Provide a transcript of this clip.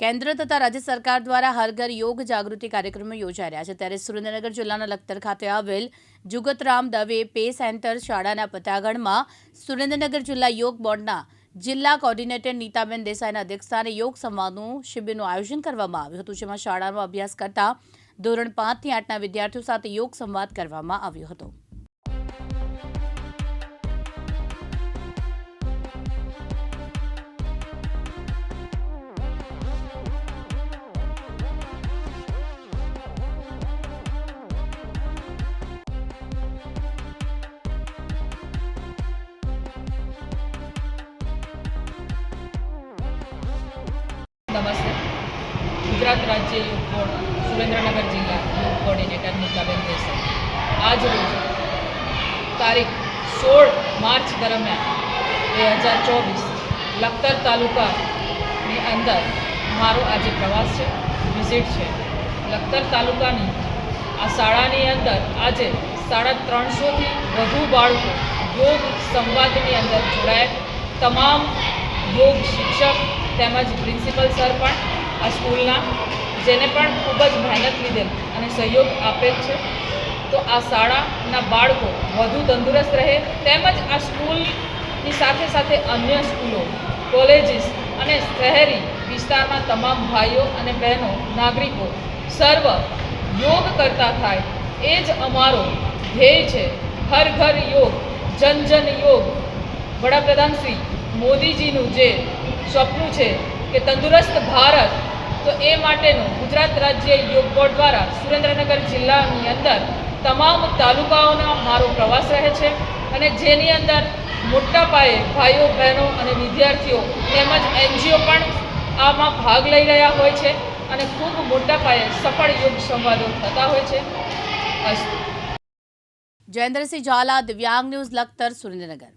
કેન્દ્ર તથા રાજ્ય સરકાર દ્વારા હર ઘર યોગ જાગૃતિ કાર્યક્રમો યોજાઈ રહ્યા છે. ત્યારે સુરેન્દ્રનગર જિલ્લાના લખતર ખાતે આવેલ જુગતરામ દવે પે સેન્ટર શાળાના પતાગણમાં સુરેન્દ્રનગર જિલ્લા યોગ બોર્ડના જિલ્લા કોર્ડિનેટર નીતાબેન દેસાઈના અધ્યક્ષસ્થાને યોગ સંવાદનું શિબિરનું આયોજન કરવામાં આવ્યું હતું, જેમાં શાળાનો અભ્યાસ કરતા ધોરણ પાંચથી આઠના વિદ્યાર્થીઓ સાથે યોગ સંવાદ કરવામાં આવ્યો હતો. નમસ્તે ગુજરાત રાજ્ય યોગ બોર્ડ, સુરેન્દ્રનગર જિલ્લા યોગ કોર્ડિનેટર નીતાબેન દેસાઈ. આજ રોજ તારીખ સોળ માર્ચ દરમિયાન બે હજાર ચોવીસ લખતર તાલુકાની અંદર મારો આજે પ્રવાસ છે, વિઝિટ છે. લખતર તાલુકાની આ શાળાની અંદર આજે સાડા ત્રણસોથી વધુ બાળકો યોગ સંવાદની અંદર જોડાયા. તમામ યોગ શિક્ષક તેમજ પ્રિન્સિપલ સર પણ આ સ્કૂલના, જેને પણ ખૂબ જ મહેનત લીધેલ અને સહયોગ આપેલ છે. તો આ શાળાના બાળકો વધુ તંદુરસ્ત રહે તેમજ આ સ્કૂલની સાથે સાથે અન્ય સ્કૂલો, કોલેજીસ અને શહેરી વિસ્તારના તમામ ભાઈઓ અને બહેનો, નાગરિકો સર્વ યોગ કરતા થાય. એ જ અમારો ધ્યેય છે. હર ઘર યોગ, જન જન યોગ. વડાપ્રધાન શ્રી મોદીજીનું જે સપનું છે કે તંદુરસ્ત ભારત, તો એ માટેનું ગુજરાત રાજ્ય યોગ બોર્ડ દ્વારા સુરેન્દ્રનગર જિલ્લાની અંદર તમામ તાલુકાઓના મારો પ્રવાસ રહે છે અને જેની અંદર મોટા પાયે ભાઈઓ, બહેનો અને વિદ્યાર્થીઓ તેમજ એનજીઓ પણ આમાં ભાગ લઈ રહ્યા હોય છે અને ખૂબ મોટા પાયે સફળ યોગ સંવાદો થતા હોય છે. જયેન્દ્રસિંહ ઝાલા, દિવ્યાંગ ન્યૂઝ, લખતર સુરેન્દ્રનગર.